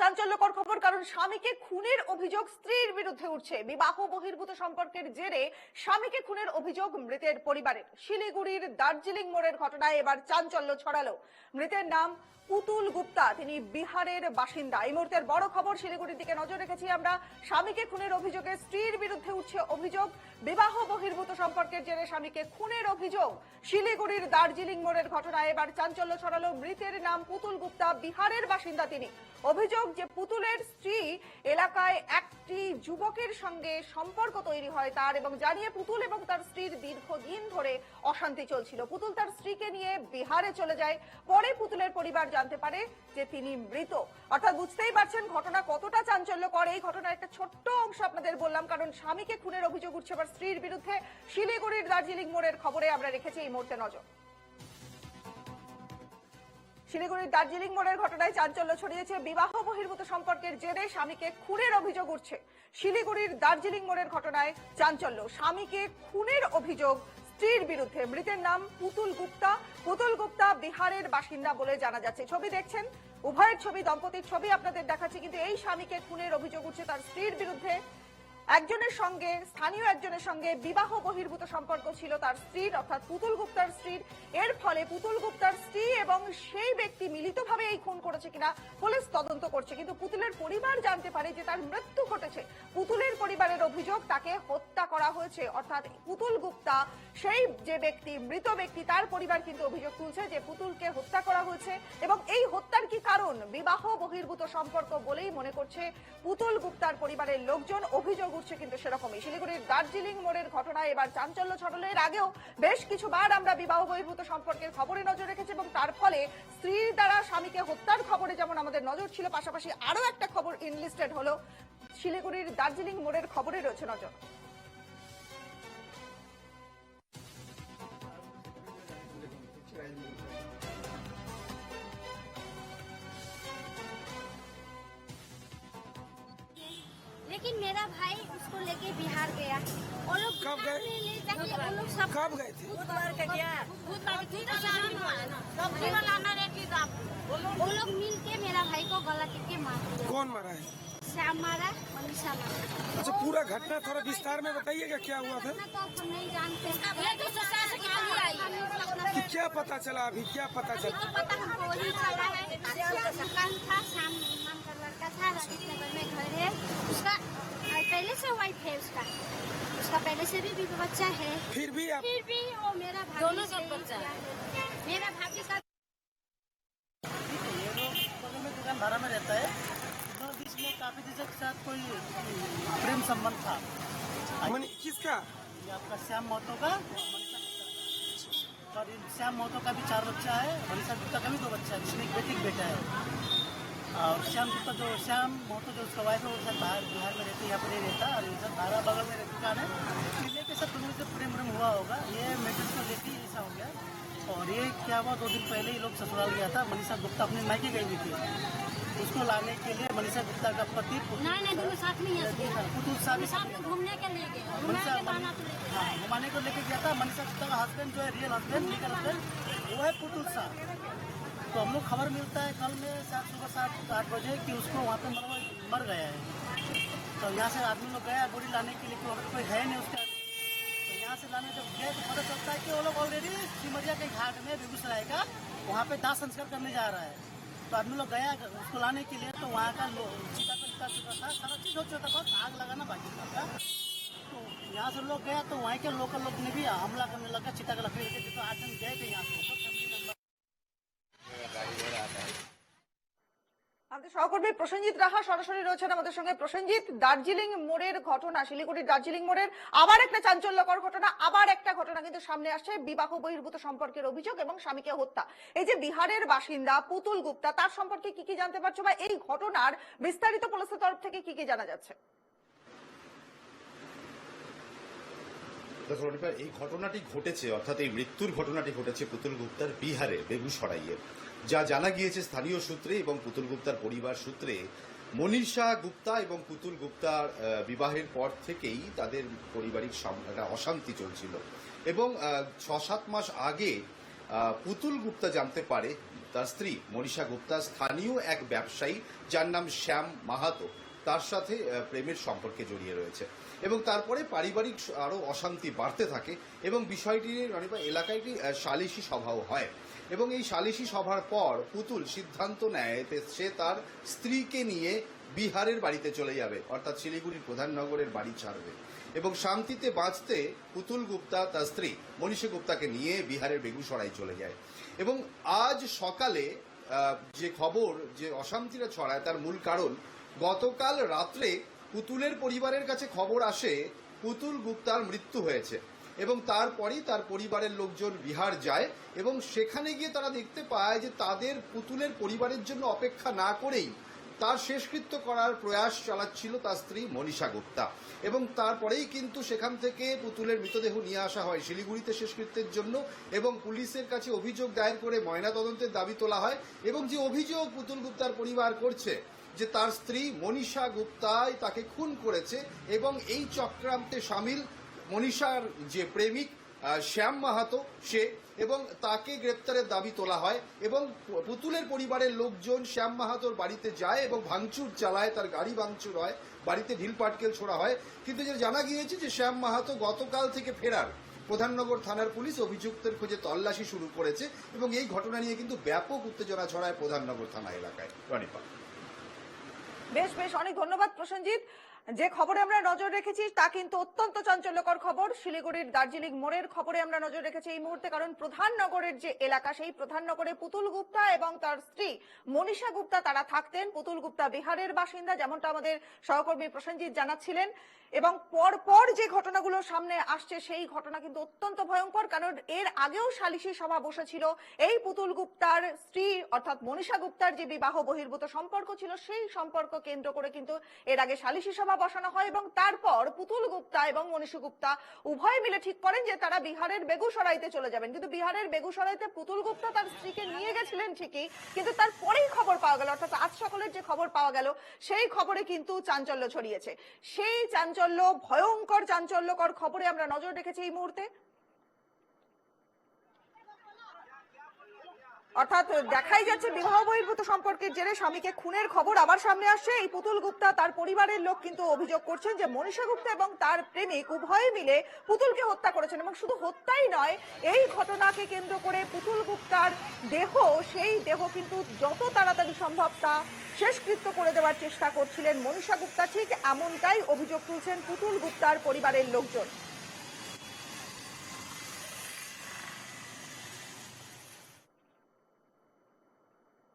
চাঞ্চল্যকর খবর, কারণ স্বামীকে খুনের অভিযোগ স্ত্রীর বিরুদ্ধে উঠছে। বিবাহ বহির্ভূত সম্পর্কের জেরে স্বামীকে খুনের অভিযোগ মৃতের পরিবারের। শিলিগুড়ির দার্জিলিং মোড়ের ঘটনায় এবার চাঞ্চল্য ছড়ালো। মৃতের নাম পুতুল গুপ্তা, তিনি বিহারের বাসিন্দা। এই মুহূর্তের বড় খবর শিলিগুড়ির দিকে নজর রেখেছি আমরা। স্বামীকে খুনের অভিযোগে স্ত্রীর বিরুদ্ধে উঠছে অভিযোগ। বিবাহ বহির্ভূত সম্পর্কের জেরে স্বামীকে খুনের অভিযোগ। শিলিগুড়ির দার্জিলিং মোড়ের ঘটনায় এবার চাঞ্চল্য ছড়ালো। মৃতের নাম পুতুল গুপ্তা, বিহারের বাসিন্দা তিনি। অভিযোগ যে পুতুলের স্ত্রী এলাকায় একটি যুবকের সঙ্গে সম্পর্ক তৈরি হয় তার এবং জানিয়ে পুতুল এবং তার স্ত্রীর দীর্ঘদিন ধরে অশান্তি চলছিল। পুতুল তার স্ত্রীকে নিয়ে বিহারে চলে যায়। পরে পুতুলের পরিবার জানতে পারে যে তিনি মৃত। অর্থাৎ বুঝতেই পারছেন ঘটনা কতটা চাঞ্চল্যকর। এই ঘটনার একটা ছোট্ট অংশ আপনাদের বললাম, কারণ স্বামীকে খুনের অভিযোগ উঠছে আবার স্ত্রীর বিরুদ্ধে। শিলিগুড়ির দার্জিলিং মোড়ের খবরে আমরা রেখেছি এই মুহূর্তে নজর। শিলিগুড়ির দার্জিলিং মোড়ের ঘটনায় চাঞ্চল্য ছড়িয়েছে। বিবাহ বহির্ভূত সম্পর্কের জেরে স্বামীকে খুনের অভিযোগ উঠছে। শিলিগুড়ির দার্জিলিং মোড়ের ঘটনায় চাঞ্চল্য। স্বামীকে খুনের অভিযোগ, স্ত্রীর বিরুদ্ধে। মৃতের নাম পুতুল গুপ্তা। পুতুল গুপ্তা বিহারের বাসিন্দা বলে জানা যাচ্ছে। ছবি দেখছেন? উভয়ের ছবি, দম্পতির ছবি আপনাদের দেখাচ্ছে। কিন্তু এই স্বামীকে খুনের অভিযোগ উঠছে তার স্ত্রীর বিরুদ্ধে। একজনের সঙ্গে, স্থানীয় একজনের সঙ্গে বিবাহ বহির্ভূত সম্পর্ক ছিল তার স্ত্রীর, অর্থাৎ পুতুল গুপ্তার স্ত্রীর। এর ফলে পুতুল গুপ্তার স্ত্রী এবং সেই ব্যক্তি মিলিতভাবে এই খুন করেছে কিনা পুলিশ তদন্ত করছে। কিন্তু পুতুলের পরিবার জানতে পারে যে তার মৃত্যু ঘটেছে। পুতুলের পরিবারের অভিযোগ, তাকে হত্যা করা হয়েছে। অর্থাৎ পুতুল গুপ্তা, সেই যে ব্যক্তি, মৃত ব্যক্তি, তার পরিবার কিন্তু অভিযোগ তুলছে যে পুতুলকে হত্যা করা হয়েছে এবং এই হত্যার কি কারণ? বিবাহ বহির্ভূত সম্পর্ক বলেই মনে করছে পুতুল গুপ্তার পরিবারের লোকজন। অভিযোগ উঠছে কিন্তু সেরকমই। শিলিগুড়ির দার্জিলিং মোড়ের ঘটনা এবার চাঞ্চল্য ছড়ালো এর আগেও বেশ কিছুবার আমরা বিবাহ বহির্ভূত সম্পর্কের খবরে নজর রেখেছি এবং তার ফলে স্ত্রীর দ্বারা স্বামীকে হত্যার খবরে যেমন আমাদের নজর ছিল, পাশাপাশি আরও একটা খবর ইনলিস্টেড হলো। শিলিগুড়ির দার্জিলিং মোড়ের খবরে রয়েছে নজর। लेकिन मेरा भाई उसको लेके बिहार गया। वो लोग कब गए? कब गए थे? बुधवार का क्या? बुधवार की तो शाम सब्ज़ी वाला ना। रहती था वो लोग मिल के मेरा भाई को गला के मार कौन मारा है? श्याम मारा मनीषा मारा। अच्छा पूरा घटना थोड़ा विस्तार में बताइएगा क्या हुआ था? तो हम नहीं जानते। ये तो ससुराल से खाली आई? कि क्या पता चला अभी क्या पता चला? पता हमको वही चला है दुकान था शाम नाम का लड़का था रजत नगर में घर है उसका पहले से वाइफ है उसका उसका पहले से भी, भी बच्चा है। फिर भी आप फिर भी वो मेरा भाभी दोनों का बच्चा है। मेरा भाभी का दुकान भाड़ा में रहता है दोनों बीच में काफ़ी दिनों के साथ कोई प्रेम संबंध था मनी किसका? आपका श्याम महतो का और श्याम महतो का भी चार बच्चा है मनीषा गुप्ता का भी दो बच्चा है जिसमें एक बेटी बेटा है। और श्याम गुप्ता जो श्याम महतो जो उसका वाइफ है वो शायद बाहर बिहार में रहती है यहाँ पर नहीं रहता और सब भाड़ा बगल में दुकान है इसलिए के सब दोनों से प्रेम प्रेम हुआ होगा ये मैटर को लेके ही ऐसा हो गया। और ये क्या हुआ दो दिन पहले ही लोग ससुराल गया था मनीषा गुप्ता अपनी मायके गई हुई थी। उसको लाने के लिए मनीषा गुप्ता का पति घूमने के लिए के तो लेके घुमाने को लेके गया था मनीषा गुप्ता का हस्बैंड जो है रियल हस्बैंड लीगल हस्बैंड वो है पुतुल साहब तो हम लोग खबर मिलता है कल में सात सुबह सात आठ बजे कि उसको वहाँ पे मर मर गया है। तो यहाँ से आदमी लोग गया बॉडी लाने के लिए वहाँ कोई है नहीं उसका। तो यहाँ से लाने जब गए तो पता चलता है कि वो लोग ऑलरेडी सिमरिया के घाट में बेगूसराय का वहाँ पे दाह संस्कार करने जा रहा है। तो आदमी लोग गया उसको लाने के लिए तो वहाँ का चिता चिता चुका था, सारा चीज़ हो चुका था, बस आग लगाना बाकी था। तो यहाँ से लोग गया तो वहाँ के लोकल लोग ने भी हमला करने लगा, चिता का लकड़ी लेके तो आठ जन गए थे यहाँ से আমাদের সহকর্মী প্রসেনজিৎ রাহা সরাসরি রয়েছেন আমাদের সঙ্গে। প্রসেনজিৎ, দার্জিলিং মোড়ের ঘটনা দার্জিলিং মোড়ের আবার একটা চাঞ্চল্যকর ঘটনা, আবার একটা ঘটনা কিন্তু সামনে আসছে, বিবাহ বহির্ভূত সম্পর্কের অভিযোগ এবং স্বামীকে হত্যা। এই যে বিহারের বাসিন্দা পুতুল গুপ্তা, তার সম্পর্কে কি কি জানতে পারছ বা এই ঘটনার বিস্তারিত পুলিশের তরফ থেকে কি কি জানা যাচ্ছে? এই ঘটনাটি ঘটেছে, অর্থাৎ এই মৃত্যুর ঘটনাটি ঘটেছে পুতুল গুপ্তার বিহারে বেগুসরাইয়ে যা জানা গিয়েছে স্থানীয় সূত্রে এবং পুতুল গুপ্তার পরিবার সূত্রে মনীষা গুপ্তা এবং পুতুল গুপ্তার বিবাহের পর থেকেই তাদের পারিবারিক অশান্তি চলছিল। এবং ছ সাত মাস আগে পুতুল গুপ্তা জানতে পারে, তার স্ত্রী মনীষা গুপ্তা স্থানীয় এক ব্যবসায়ী যার নাম শ্যাম মাহাতো, তার সাথে প্রেমের সম্পর্কে জড়িয়ে রয়েছে। এবং তারপরে পারিবারিক আরও অশান্তি বাড়তে থাকে এবং বিষয়টি অনেকবার এলাকায় সালিশি সভাও হয়। এবং এই সালিশি সভার পর পুতুল সিদ্ধান্ত নেয় সে তার স্ত্রীকে নিয়ে বিহারের বাড়িতে চলে যাবে, অর্থাৎ শিলিগুড়ির প্রধাননগরের বাড়ি ছাড়বে। এবং শান্তিতে বাঁচতে পুতুল গুপ্তা, তার স্ত্রী মনীষী গুপ্তাকে নিয়ে বিহারের বেগুসরাই চলে যায়। এবং আজ সকালে যে খবর, যে অশান্তিটা ছড়ায়, তার মূল কারণ, গতকাল রাত্রে পুতুলের পরিবারের কাছে খবর আসে, পুতুল গুপ্তার মৃত্যু হয়েছে। এবং তারপরেই তার পরিবারের লোকজন বিহার যায় এবং সেখানে গিয়ে তারা দেখতে পায় যে তাদের পুতুলের পরিবারের জন্য অপেক্ষা না করেই তার শেষকৃত্য করার প্রয়াস চালাচ্ছিল তার স্ত্রী মনীষা গুপ্তা। এবং তারপরেই কিন্তু সেখান থেকে পুতুলের মৃতদেহ নিয়ে আসা হয় শিলিগুড়িতে শেষকৃত্যের জন্য এবং পুলিশের কাছে অভিযোগ দায়ের করে ময়নাতদন্তের দাবি তোলা হয় এবং যে অভিযোগ পুতুল গুপ্তার পরিবার করছে যে তার স্ত্রী মনীষা গুপ্তাই তাকে খুন করেছে এবং এই চক্রান্তে সামিল মনীষার যে প্রেমিক শ্যাম মাহাতো, সে এবং তাকে গ্রেপ্তারের দাবি তোলা হয় এবং পুতুলের পরিবারের লোকজন শ্যাম মাহাতোর বাড়িতে যায় এবং ভাঙচুর চালায়, তার গাড়ি ভাঙচুর হয়, বাড়িতে ঢিল পাটকেল ছোড়া হয়। কিন্তু যে জানা গিয়েছে যে শ্যাম মাহাতো গতকাল থেকে ফেরার, প্রধাননগর থানার পুলিশ অভিযুক্তের খোঁজে তল্লাশি শুরু করেছে এবং এই ঘটনা নিয়ে কিন্তু ব্যাপক উত্তেজনা ছড়ায় প্রধাননগর থানা এলাকায়। বেশ বেশ, অনেক ধন্যবাদ প্রসেনজিৎ। যে খবরে আমরা নজর রেখেছি, তা কিন্তু অত্যন্ত চাঞ্চল্যকর খবর। শিলিগুড়ির দার্জিলিং মোড়ের খবরে আমরা নজর রেখেছি এই মুহূর্তে, কারণ প্রধান নগরের যে এলাকা, সেই প্রধান নগরে পুতুল গুপ্তা এবং তার স্ত্রী মনীষা গুপ্তা, তারা থাকতেন। পুতুল গুপ্তা বিহারের বাসিন্দা, যেমনটা আমাদের সহকর্মী প্রসেনজিৎ জানাচ্ছিলেন। এবং পর পর যে ঘটনাগুলো সামনে আসছে, সেই ঘটনা কিন্তু অত্যন্ত ভয়ঙ্কর, কারণ এর আগেও সালিশি সভা বসেছিল। এই পুতুল গুপ্তার স্ত্রী, অর্থাৎ মনীষা গুপ্তার যে বিবাহ বহির্ভূত সম্পর্ক ছিল, সেই সম্পর্ক কেন্দ্র করে কিন্তু এর আগে সালিশি সভা বসানো হয় এবং তারপর পুতুল গুপ্তা এবং মনীষী গুপ্তা উভয় মিলে ঠিক করেন যে তারা বিহারের বেগুসরাইতে চলে যাবেন। কিন্তু বিহারের বেগুসরাইতে পুতুল গুপ্তা তার স্ত্রীকে নিয়ে গেছিলেন ঠিকই, কিন্তু তারপরেই খবর পাওয়া গেল, অর্থাৎ আজ সকলের যে খবর পাওয়া গেল, সেই খবরে কিন্তু চাঞ্চল্য ছড়িয়েছে। সেই চাঞ্চল্য, ভয়ঙ্কর চাঞ্চল্যকর খবরে আমরা নজর রেখেছি এই মুহূর্তে। অর্থাৎ দেখাই যাচ্ছে বিবাহ বহির্ভূত সম্পর্কের জেরে স্বামীকে খুনের খবর আবার সামনে আসছে। এই পুতুল গুপ্তা তার পরিবারের লোক কিন্তু অভিযোগ করছেন যে মনীষা গুপ্তা এবং তার প্রেমিক উভয়ে মিলে পুতুলকে হত্যা করেছেন এবং শুধু হত্যাই নয়, এই ঘটনাকে কেন্দ্র করে পুতুল গুপ্তার দেহ, সেই দেহ কিন্তু যত তাড়াতাড়ি সম্ভব তা শেষকৃত্য করে দেওয়ার চেষ্টা করছিলেন মনীষা গুপ্তা। ঠিক এমনটাই অভিযোগ তুলছেন পুতুল গুপ্তার পরিবারের লোকজন।